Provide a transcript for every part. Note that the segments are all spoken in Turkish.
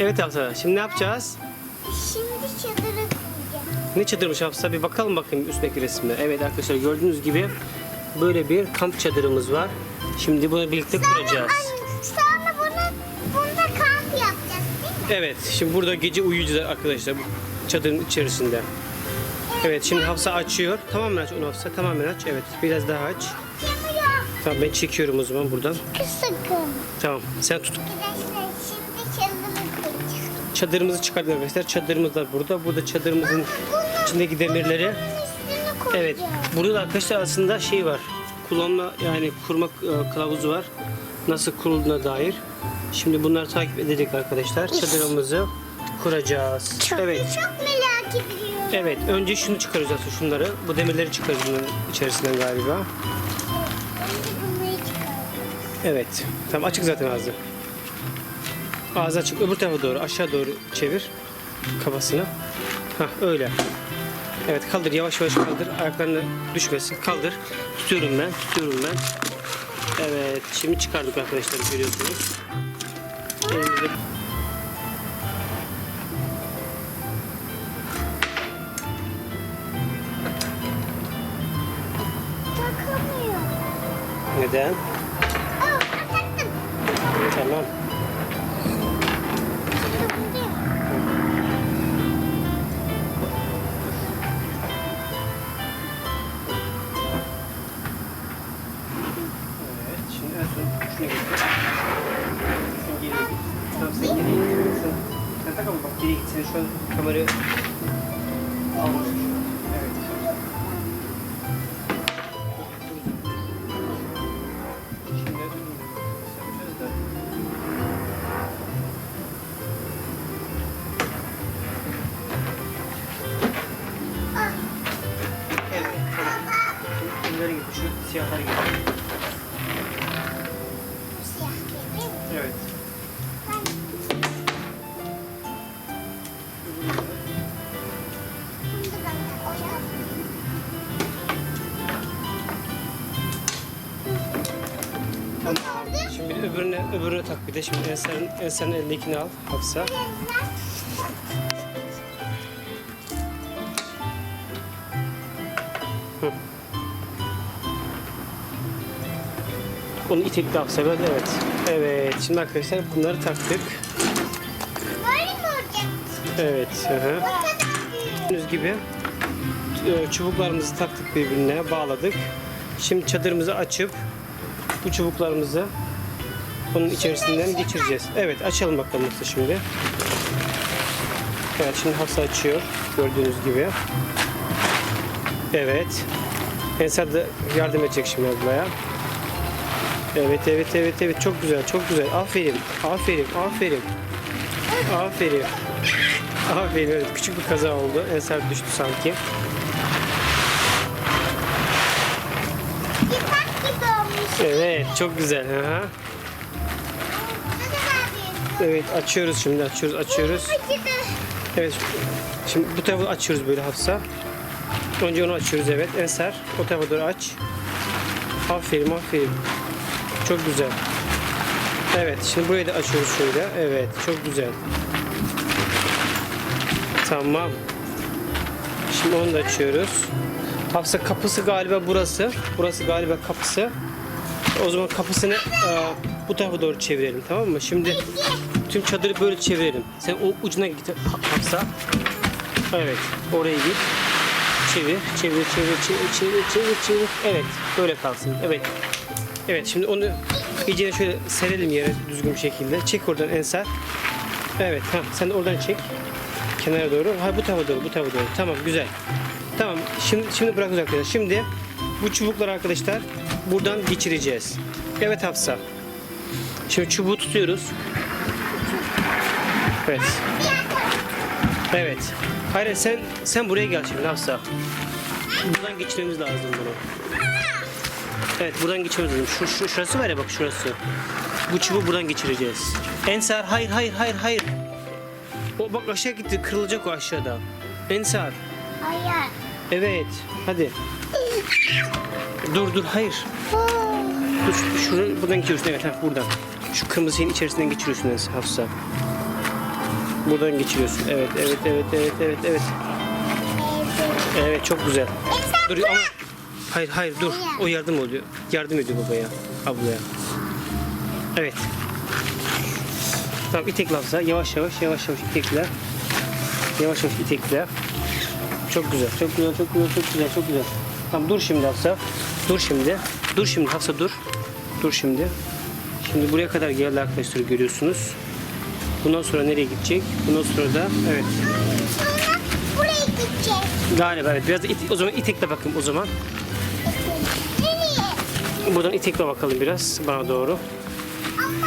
Evet Hafsa. Şimdi ne yapacağız? Şimdi çadırı kuracağım. Ne çadırmış Hafsa? Bir bakalım bakayım üstteki resmine. Evet arkadaşlar gördüğünüz gibi böyle bir kamp çadırımız var. Şimdi bunu birlikte kuracağız. Anne, sonra bunu, bunda kamp yapacağız değil mi? Evet, şimdi burada gece uyuyacağız arkadaşlar bu çadırın içerisinde. Evet, şimdi Hafsa açıyor. Tamamen aç onu Hafsa, tamamen aç. Evet, biraz daha aç. Yanıyor. Tamam ben çekiyorum o zaman buradan. Sakın. Tamam, sen tut. Kuracağım. Çadırımızı çıkardık arkadaşlar. Çadırımız da burada. Burada çadırımızın içindeki demirleri. Evet, burada da arkadaşlar aslında şey var. Kullanma yani kurma e, kılavuzu var. Nasıl kurulduğuna dair. Şimdi bunları takip edecek arkadaşlar. Çadırımızı kuracağız. Çok, Evet. çok merak ediyorum. Evet, önce şunu çıkaracağız şunları. Bu demirleri çıkaracağız içerisinden galiba. Evet. Tamam açık zaten ağzı. Ağzı açık. Öbür tarafa doğru, aşağı doğru çevir kafasını. Hah öyle. Evet kaldır yavaş yavaş kaldır. Ayaklarını düşmesin. Kaldır. Tutuyorum ben. Tutuyorum ben. Evet. Şimdi çıkardık arkadaşlar görüyorsunuz. Elimizde neden? Taktım. Tamam. Tak ama bak geriye git. Sen şu an kamerayı almışsın. Evet. Şimdi. Şu siyahları getir. Şimdi öbürüne, tak bir de. Şimdi Ensar'ın, Ensar'ın elindekini al Hafsa. Hı. Onu itekli Hafsa böyle evet. Evet. Şimdi arkadaşlar bunları taktık. Evet. Hı. Gördüğünüz gibi e, çubuklarımızı taktık birbirine bağladık. Şimdi çadırımızı açıp bu çubuklarımızı bunun içerisinden geçireceğiz. Evet açalım bakalım nasıl şimdi. Evet şimdi Hafsa açıyor gördüğünüz gibi. Evet. Ensar da yardım edecek şimdi ablaya. Evet evet evet evet çok güzel çok güzel. Aferin aferin aferin. Aferin. Aferin evet küçük bir kaza oldu. Ensar düştü sanki. Evet çok güzel. Aha. Evet açıyoruz şimdi açıyoruz açıyoruz. Evet şimdi bu tarafı açıyoruz böyle Hafsa. Önce onu açıyoruz evet. Ensar o tarafa doğru aç. Aferin aferin. Çok güzel. Evet şimdi burayı da açıyoruz şöyle. Evet çok güzel. Tamam. Şimdi onu da açıyoruz. Hafsa kapısı galiba burası. Burası galiba kapısı. O zaman kapısını e, bu tarafa doğru çevirelim tamam mı? Şimdi tüm çadırı böyle çevirelim. Sen o ucuna git Ha- Hafsa. Evet oraya git. Çevir, çevir, çevir, çevir, çevir, çevir, çevir. Evet, böyle kalsın. Evet. Evet, şimdi onu iyice şöyle serelim yere düzgün bir şekilde. Çek oradan Ensar. Evet, ha, sen oradan çek. Kenara doğru. Ha bu tarafa doğru, bu tarafa doğru. Tamam, güzel. Tamam, şimdi şimdi bırakıyoruz arkadaşlar. Şimdi bu çubukları arkadaşlar buradan geçireceğiz. Evet Hafsa. Şimdi çubuğu tutuyoruz. Evet. Evet. Hayır sen sen buraya gel şimdi Hafsa. Buradan geçmemiz lazım bunu. Evet buradan geçmemiz lazım. Şu, şu şurası var ya bak şurası. Bu çubuğu buradan geçireceğiz. Ensar hayır hayır hayır hayır. O bak aşağı gitti kırılacak o aşağıda. Ensar. Hayır. Evet hadi. Dur dur hayır. Dur şu- şunu buradan geçiriyorsun evet ha buradan. Şu kırmızı şeyin içerisinden geçiriyorsun Hafsa. Buradan geçiriyorsun. Evet, evet, evet, evet, evet, evet. Evet, çok güzel. Dur ama hayır, hayır dur. O yardım oluyor. Yardım ediyor babaya, ablaya. Evet. Tamam itekle Hafsa. Yavaş yavaş, yavaş yavaş itekle. Yavaş yavaş itekle. Çok güzel, çok güzel, çok güzel, çok güzel, çok güzel. Tamam dur şimdi Hafsa. Dur şimdi. Dur şimdi Hafsa dur. Dur şimdi. Şimdi buraya kadar geldi arkadaşlar görüyorsunuz. Bundan sonra nereye gidecek? Bundan sonra da evet. Sonra buraya gideceğiz. Galiba evet. Biraz da it- o zaman itekle bakın o zaman. Nereye? Buradan itekle bakalım biraz bana doğru. Ama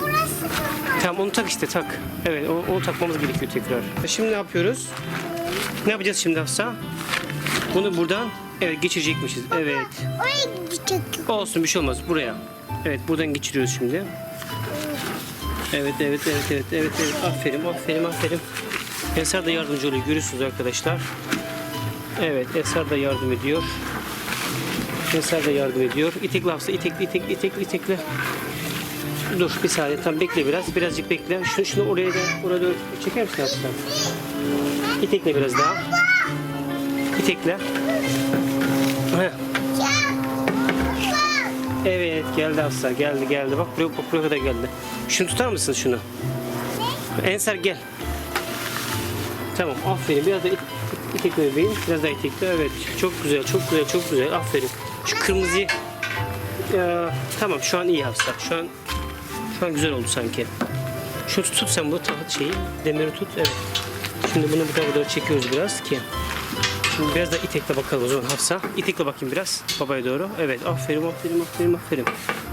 burası kapalı. Tamam onu tak işte tak. Evet onu, onu takmamız gerekiyor tekrar. Şimdi ne yapıyoruz? Ne yapacağız şimdi Hafsa? Bunu buradan evet geçirecekmişiz. Evet. Oraya gidecek. Olsun bir şey olmaz buraya. Evet buradan geçiriyoruz şimdi. Evet evet evet evet evet evet aferin aferin aferin. Eser de yardımcı oluyor görüyorsunuz arkadaşlar. Evet Eser de yardım ediyor. Eser de yardım ediyor. İtekle hafsa itekle itekle itekle itekle. Dur bir saniye tam bekle biraz birazcık bekle. Şunu, şunu oraya da oraya doğru çeker misin hafsa? İtekle biraz daha. İtekle. Heh. Geldi Hafsa geldi geldi bak buraya, bak buraya kadar geldi. Şunu tutar mısın şunu? Ensar gel. Tamam aferin biraz da it, it, itekle bebeğim biraz daha itekle evet çok güzel çok güzel çok güzel aferin. Şu kırmızıyı Ya, tamam şu an iyi Hafsa şu an şu an güzel oldu sanki. Şunu tut, sen bu şeyi demiri tut evet. Şimdi bunu bu tarafa doğru çekiyoruz biraz ki Şimdi biraz da itekle bakalım o zaman Hafsa. İtekle bakayım biraz babaya doğru. Evet aferin aferin aferin aferin.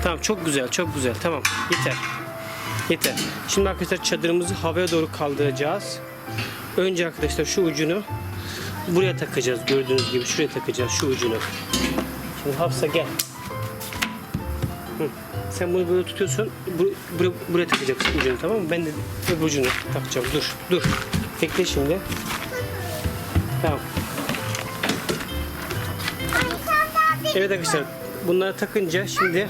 Tamam çok güzel çok güzel tamam yeter. Yeter. Şimdi arkadaşlar çadırımızı havaya doğru kaldıracağız. Önce arkadaşlar şu ucunu buraya takacağız gördüğünüz gibi şuraya takacağız şu ucunu. Şimdi Hafsa gel. Hı. Sen bunu böyle tutuyorsun. Bu, buraya, buraya takacaksın ucunu tamam mı? Ben de öbür ucunu takacağım. Dur dur. Bekle şimdi. Tamam. Evet arkadaşlar bunları takınca şimdi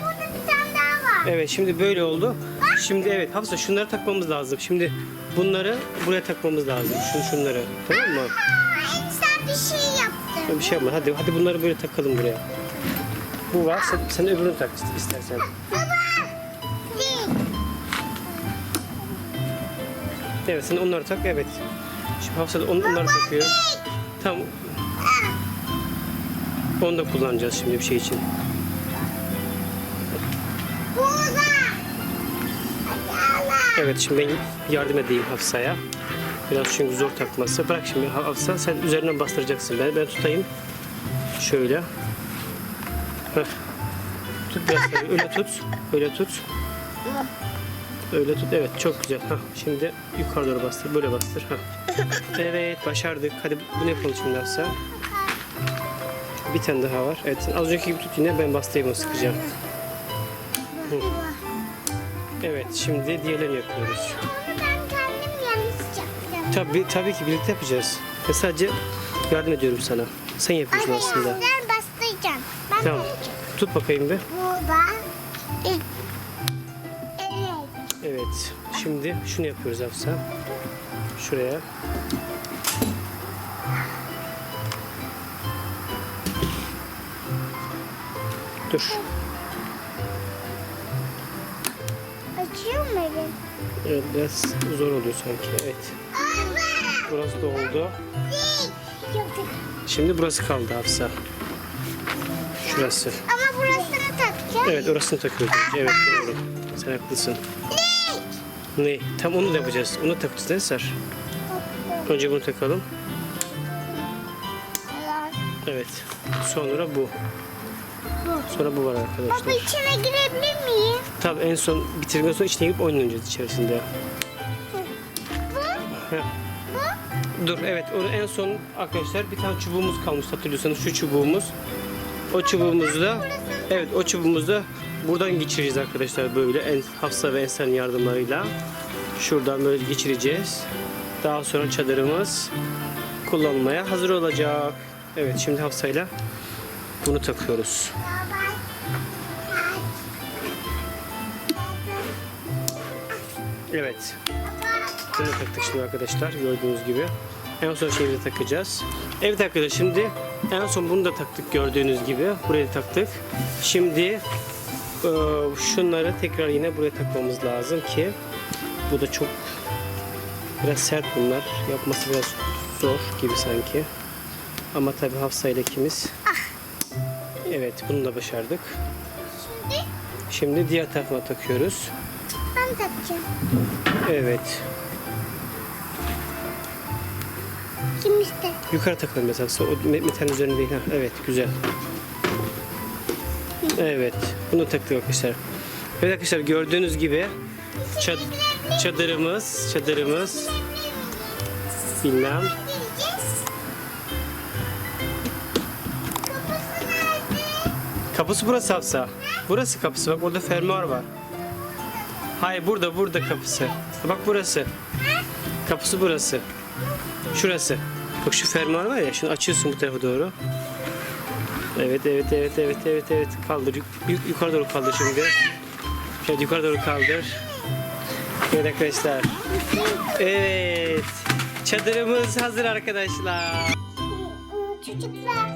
evet şimdi böyle oldu. Şimdi evet Hafsa şunları takmamız lazım. Şimdi bunları buraya takmamız lazım. Şun şunları. Tamam mı? Aa, sen bir şey yaptın. Bir şey yapma. Hadi hadi bunları böyle takalım buraya. Bu var. Sen, sen öbürünü tak istersen. Evet sen onları tak. Evet. Şimdi Hafsa da on- onları takıyor. Tamam. Onu da kullanacağız şimdi bir şey için. Evet şimdi ben yardım edeyim Hafsa'ya. Biraz çünkü zor takması. Bırak şimdi Hafsa sen üzerinden bastıracaksın. Ben, ben tutayım. Şöyle. Heh. Tut biraz öyle tut. Öyle tut. Öyle tut. Evet çok güzel. Hah, şimdi yukarı doğru bastır. Böyle bastır. Hah. Evet başardık. Hadi bunu yapalım şimdi Hafsa. Bir tane daha var. Evet az önceki gibi tut yine ben bastırayım onu sıkacağım. Hı. Evet şimdi diğerlerini yapıyoruz. Yaptım. Tabii, tabii ki birlikte yapacağız. Ben sadece yardım ediyorum sana. Sen yapıyorsun Hadi aslında. ya, ben bastıracağım. Ben Tamam. yapacağım. Tut bakayım bir. Burada. Evet. Evet. Şimdi şunu yapıyoruz Hafsa. Şuraya. Dur. Açıyor mu elim? Evet, biraz zor oluyor sanki. Evet. Burası da oldu. Şimdi burası kaldı Hafsa. Şurası. Ama burasını takacağım. Evet orasını takıyoruz. Evet doğru. Sen haklısın. Ne? Tam onu da yapacağız. Onu takacağız Ensar. Önce bunu takalım. Evet. Sonra bu. Sonra bu var Baba arkadaşlar. içine girebilir miyim? Tabii en son bitirdikten sonra içine girip oynayacağız içerisinde. Bu? Heh. Dur evet onu en son arkadaşlar bir tane çubuğumuz kalmış hatırlıyorsanız şu çubuğumuz. O çubuğumuzu da evet o çubuğumuzu da buradan geçireceğiz arkadaşlar böyle en Hafsa ve Ensen yardımlarıyla. Şuradan böyle geçireceğiz. Daha sonra çadırımız kullanmaya hazır olacak. Evet şimdi Hafsa'yla bunu takıyoruz. Evet. bunu taktık şimdi arkadaşlar gördüğünüz gibi. En son şeyi de takacağız. Evet arkadaşlar şimdi en son bunu da taktık gördüğünüz gibi. Buraya taktık. Şimdi e, şunları tekrar yine buraya takmamız lazım ki bu da çok biraz sert bunlar. Yapması biraz zor gibi sanki. Ama tabii Hafsa ile ikimiz. Evet bunu da başardık. Şimdi Şimdi diğer tarafına takıyoruz. Ben takacağım. Evet. Kim işte? Yukarı takalım mesela. O me- metalin üzerinde değil. Ha, evet güzel. Evet. Bunu taktık arkadaşlar. Evet arkadaşlar gördüğünüz gibi çad- çadırımız, çadırımız bilmem. Kapısı burası Hafsa. Burası kapısı. Bak orada fermuar var. Hayır burada burada kapısı. Bak burası. Kapısı burası. Şurası. Bak şu fermuar var ya şunu açıyorsun bu tarafa doğru. Evet evet evet evet evet evet kaldır. Yuk- yukarı doğru kaldır şimdi. Şöyle yukarı doğru kaldır. Evet arkadaşlar. Evet. Çadırımız hazır arkadaşlar. Çocuklar